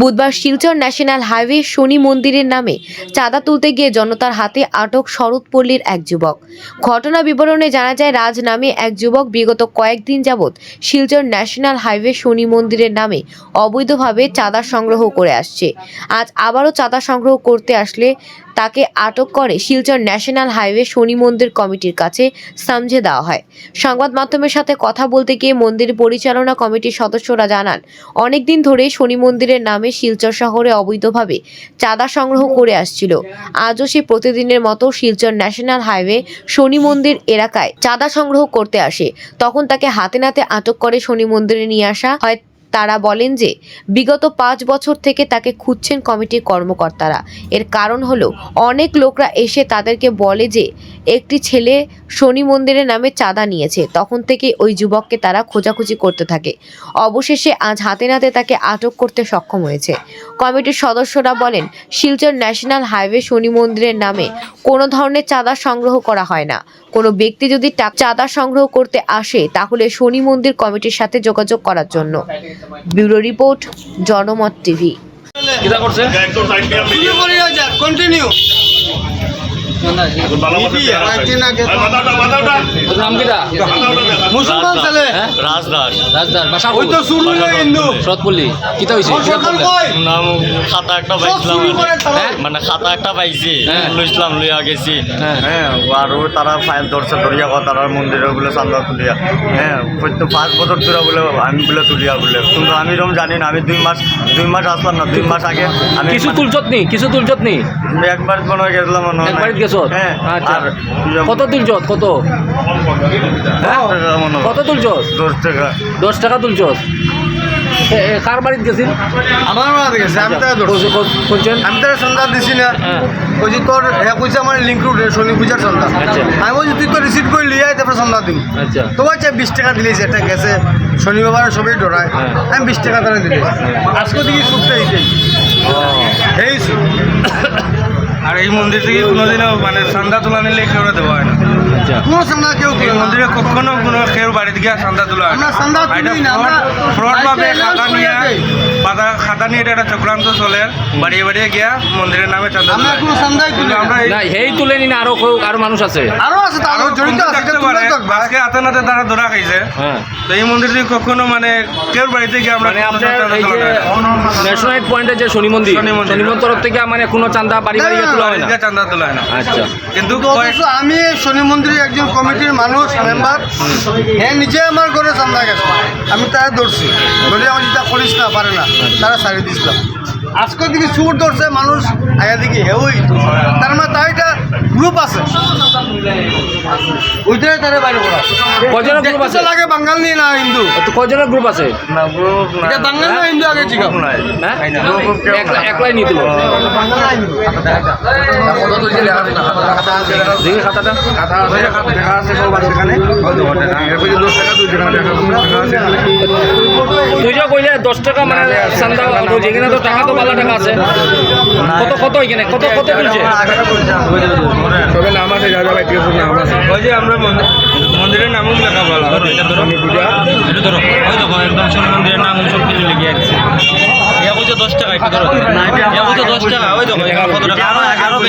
বুধবার Silchar national highway শনি মন্দিরের নামে চাঁদা তুলতে গিয়ে জনতার হাতে আটক শরৎপল্লীর এক যুবক। ঘটনা বিবরণে জানা যায়, রাজ নামে এক যুবক বিগত কয়েকদিন যাবৎ শিলচর ন্যাশনাল হাইওয়ে শনি মন্দিরের নামে অবৈধভাবে চাঁদা সংগ্রহ করে আসছে। আজ আবারও চাঁদা সংগ্রহ করতে আসলে তাকে আটক করে শিলচর ন্যাশনাল হাইওয়ে শনি মন্দির কমিটির কাছে সামঝে দেওয়া হয়। সংবাদ মাধ্যমের সাথে কথা বলতে গিয়ে মন্দির পরিচালনা কমিটির সদস্যরা জানান, অনেকদিন ধরে শনি মন্দিরের নামে শিলচর শহরে অবৈধভাবে চাঁদা সংগ্রহ করে আসছিল। আজও সে প্রতিদিনের মতো শিলচর ন্যাশনাল হাইওয়ে শনি মন্দির এলাকায় চাঁদা সংগ্রহ করতে আসে। তখন তাকে হাতে নাতে আটক করে শনি মন্দিরে নিয়ে আসা হয়। তারা বলেন যে, বিগত পাঁচ বছর থেকে তাকে খুঁজছেন কমিটির কর্মকর্তারা। এর কারণ হলো, অনেক লোকরা এসে তাদেরকে বলে যে, একটি ছেলে শনি মন্দিরের নামে চাঁদা নিয়েছে, তখন থেকে ওই যুবককে তারা খোঁজাখুঁজি করতে থাকে। অবশেষে আজ হাতে নাতে তাকে আটক করতে সক্ষম হয়েছে। কমিটির সদস্যরা বলেন, শিলচর ন্যাশনাল হাইওয়ে শনি মন্দিরের নামে কোনো ধরনের চাঁদা সংগ্রহ করা হয় না। কোনো ব্যক্তি যদি চাঁদা সংগ্রহ করতে আসে তাহলে শনি মন্দির কমিটির সাথে যোগাযোগ করার জন্য। Bureau report Janamat TV. Continue Rajdas বাসা ওই তো শুরু হিন্দু সৎপল্লী কিতা হইছে ওর সকাল কই নাম খাতা একটা পাইছিলাম চুরি করে খাওয়া। মানে খাতা একটা পাইছি। লইছিলাম লইয়া গেছি হ্যাঁ। আর তারা ফাইল ধরছে ধরিয়া কো তারা মন্দিরে বলে চান্দা তুলিয়া হ্যাঁ প্রত্যেক পাঁচ বছর ধরে বলে আমি বলে তুলিয়া বলে কিন্তু আমি এরকম জানি না আমি দুই মাস দুই মাস আসলাম না দুই মাস আগে আমি কিছু তুলছত নি কিছু তুলছত নি একবার মনে হয় গেছিলাম মনে হয় হ্যাঁ। আচ্ছা। আর কত কত? হ্যাঁ, কত দশ টাকা। দশ টাকা এ, কার বাড়িতে গেছিল? আমার মাথা গেছে আমি কোনছেন আমি তার দিছি না। হ্যাঁ। কইছি তোর হ্যাঁ কইছে আমার লিঙ্ক রুট শনি পূজার সন্ধ্যা আচ্ছা। আমি বলছি তুই তো রিসিভ করে লিয়ে আয় তারপরে সন্ধ্যা দিম আচ্ছা। তো আচ্ছা বিশ টাকা দিলিস এটা গেছে। শনিবার সবাই ডরায়। হ্যাঁ। আমি বিশ টাকা তারা দিলি। আজকে সুখটা এই সুখ আর এই মন্দির থেকে কোনোদিনও মানে চান্দা তোলা নিলে কেউ দেওয়া হয় না। আচ্ছা। কোনো সামনা কেউ এই মন্দিরে কখনো কোনো কেউ বাড়িতে গিয়ে চান্দা তোলা আমরা চান্দা তুলি না, ফ্রড ভাবে খাতা নিয়ে করে খাতা নিয়ে একটা চক্রান্ত চলে। বাড়িয়ে বাড়িয়ে গিয়া মন্দিরের নামে চান্দা আমরা কোনো চান্দাই তুলি কিন্তু না। আমরা না হেই তুলেনি না আরও কেউ- আরও মানুষ আছে। আরও আছে আরও জড়িত আছে পারে। আজকে হাতে নাতে তারা ধরা খাইছে। হ্যাঁ। তো এই মন্দির কখনো মানে কেউ বাড়িতে গিয়ে আমরা মানে। ন্যাশনাল যে শনি মন্দির শনি মন্দির। তরফ থেকে মানে কোনো চান্দা বাড়ি বাড়ি তোলা হয় না? চান্দা তোলা হয় না। আচ্ছা। কিন্তু কিন্তু কয়েক- অথচ আমি একজন কমিটির মানুষ মেম্বার হ্যাঁ নিজে আমার ঘরে চান্দা গেছে, আমি তারা ধরছি। ধরে আমার যেটা করিস না পারে না, তারা ছাড়ি দিছিলাম আজকের দিকে চুর ধরছে মানুষ আগে দিকে হেউই। তার মানে তার একটা গ্রুপ আছে। ওইটাই তারা বাইরে করা। কজনের গ্রুপ আছে? লাগে বাঙাল না হিন্দু। কজনের গ্রুপ আছে? না গ্রুপ না এটা বাঙাল না হিন্দু আগে নাই। হ্যাঁ? না। একলাই নিয়ে দিল। দেখি খাতাটা। তুই যে কইলে দশ টাকা মানে চান্দা যেখানে তো টাকা তো পালা টাকা আছে। কত কত এখানে? কত কত তুলছে ওই যে আমরা মন্দিরের নামও লেখা বলা এটা ধরো। এটা ধরো। ওই দেখো একদম মন্দিরের নাম সব কিছু লিখে আছে। ইয়া কইছে দশ টাকা এটা ধরো। ইয়া কইছে দশ টাকা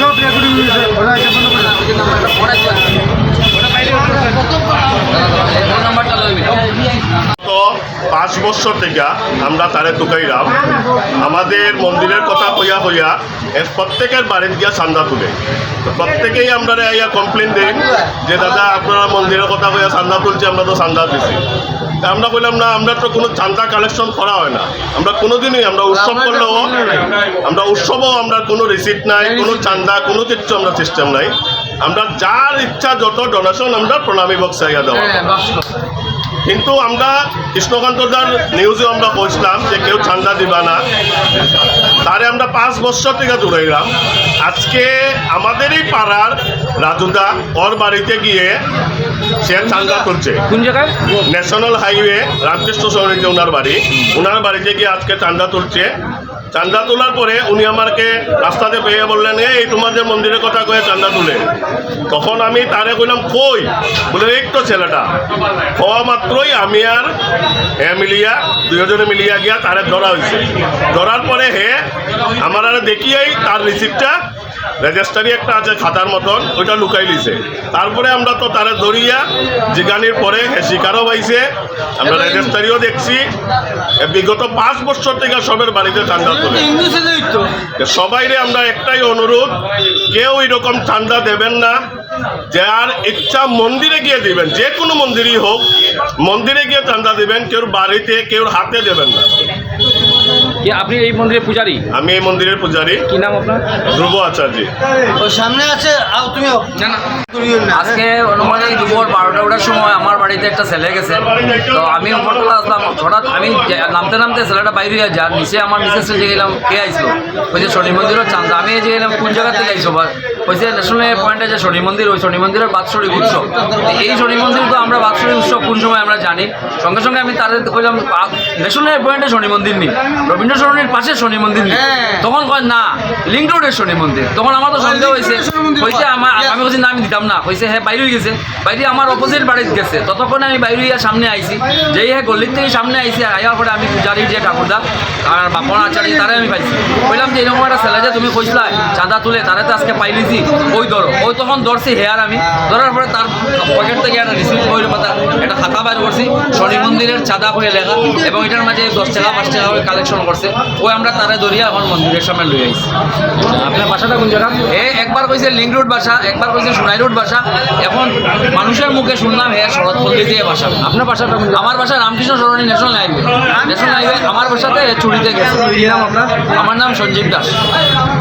সব রেকর্ডিং হয়েছে ওরা এটা বন্ধ করে দাও। তো পাঁচ বছর থেকে আমরা তারে টুকাইলাম আমাদের মন্দিরের কথা কইয়া কইয়া এর প্রত্যেকের বাড়িতে গিয়া চান্দা তুলে। প্রত্যেকেই আমরা ইয়া কমপ্লেন দিই যে, দাদা, আপনারা মন্দিরের কথা কইয়া চান্দা তুলছি, আমরা তো চান্দা দিছি। আমরা বললাম না, আমরা তো কোনো চান্দা কালেকশন করা হয় না। আমরা কোনোদিনই, আমরা উৎসব করলেও, আমরা উৎসবও আমরা কোনো রিসিপ্ট নাই, কোনো চান্দা, কোনো কিছু আমরা সিস্টেম নাই। আমরা যার ইচ্ছা, যত ডোনেশন আমরা প্রণামী বক্সাইয়া দেওয়া। হয়। কিন্তু আমরা কৃষ্ণকান্ত দার নিউজে আমরা বলছিলাম যে কেউ ঠান্ডা দিবা না। তারে আমরা পাঁচ বছর থেকে দূরাইলাম আজকে আমাদেরই পাড়ার রাজুদা ওর বাড়িতে গিয়ে সে ঠান্ডা করছে কোন জায়গায়? ন্যাশনাল হাইওয়ে রামকৃষ্ণ সরণিতে ওনার বাড়ি ওনার বাড়িতে গিয়ে আজকে ঠান্ডা তুলছে। চান্দা তোলার পরে উনি আমাকে রাস্তাতে পেয়ে বললেন, এই তোমাদের মন্দিরের কথা কয়ে চান্দা তুলে। তখন আমি তারে কইলাম, কই? বলে, এই তো ছেলেটা। হওয়া মাত্রই আমি আর হে মিলিয়া দুজনে মিলিয়া গিয়া তারে ধরা হয়েছে ধরার পরে হে, আমার আর দেখিয়াই তার রিসিপ্টটা রেজিস্টারি একটা আছে খাতার মতন ওইটা লুকাই লিছে। তারপরে আমরা তো তারা ধরিয়া জিগানির পরে শিকারও পাইছে। আমরা রেজিস্টারিও দেখছি। বিগত পাঁচ বছর থেকে সবের বাড়িতে চান্দা তোলে সবাইরে আমরা একটাই অনুরোধ কেউ এরকম চান্দা দেবেন না। যার ইচ্ছা মন্দিরে গিয়ে দিবেন যে কোনো মন্দিরই হোক মন্দিরে গিয়ে চান্দা দিবেন কেউ বাড়িতে কেউ হাতে দেবেন না। কি আপনি এই মন্দিরের পূজারী? আমি এই মন্দিরের পূজারী। কি নাম আপনার? ধ্রুব আচার্য। ওই সামনে আছে আও তুমি আজকে অনুমানিক দুপুর বারোটা ওটার সময় আমার বাড়িতে একটা ছেলে গেছে। তো আমি উপরতলা আসলাম। হঠাৎ আমি নামতে নামতে ছেলেটা বাইরে হয়ে যার নিচে আমার মিসেস যে গেলাম কে আইসলো? যে শনি মন্দিরের চান্দা। আমি যে গেলাম কোন জায়গা থেকে আইসো বা? বলছে ন্যাশনাল পয়েন্টে যে শনি মন্দির ওই শনি মন্দিরের বাৎসরিক উৎসব। এই শনি মন্দির তো আমরা বাৎসরিক উৎসব কোন সময় আমরা জানি। সঙ্গে সঙ্গে আমি তাদের কইলাম ন্যাশনাল পয়েন্টে শনি মন্দির নেই। রবীন্দ্র সরণির পাশে শনি মন্দির নেই। হ্যাঁ। তখন কয় না লিঙ্ক রোডের শনি মন্দির। তখন আমার তো সন্দেহ হয়েছে। হয়েছে আমার আমি বলছি না আমি দিতাম না। হয়েছে হ্যাঁ বাইরে গেছে। বাইরে আমার অপোজিট বাড়িতে গেছে। ততক্ষণে আমি বাইরে সামনে আইছি। যেই হ্যাঁ গল্লির থেকে সামনে আইছি আর আইয়ার পরে আমি পূজারি যে ঠাকুরদা আর বাপন আচারি তারে আমি পাইছি। বললাম যে এরকম একটা ছেলে যে তুমি কইসলা চাঁদা তুলে তারে তো আজকে পাইলিছি। ওই ধরো? ওই তখন ধরছি হেয়ার আমি। ধরার পরে তার পকেট থেকে একটা রিসিভ করে একটা খাতা বাইর করছি শনি মন্দিরের চাঁদা হয়ে লেখা এবং এটার মাঝে দশ টাকা পাঁচ টাকা করে কালেকশন করছে। ওই আমরা তারে ধরিয়া এখন মন্দিরের সামনে লই আইছি। আপনার বাসাটা কোন জায়গা? এ একবার কইছে লিঙ্ক রোড বাসা একবার কইছে সোনাই রোড ভাষা এখন মানুষের মুখে শুনলাম হে শরৎ পল্লী দিয়ে ভাষা আপনার বাসাটা কোন আমার বাসা Ramkrishna Sarani national highway. National highway আমার বাসাতে চুরিতে গেছে। কি নাম আপনার? আমার নাম সঞ্জীব দাস।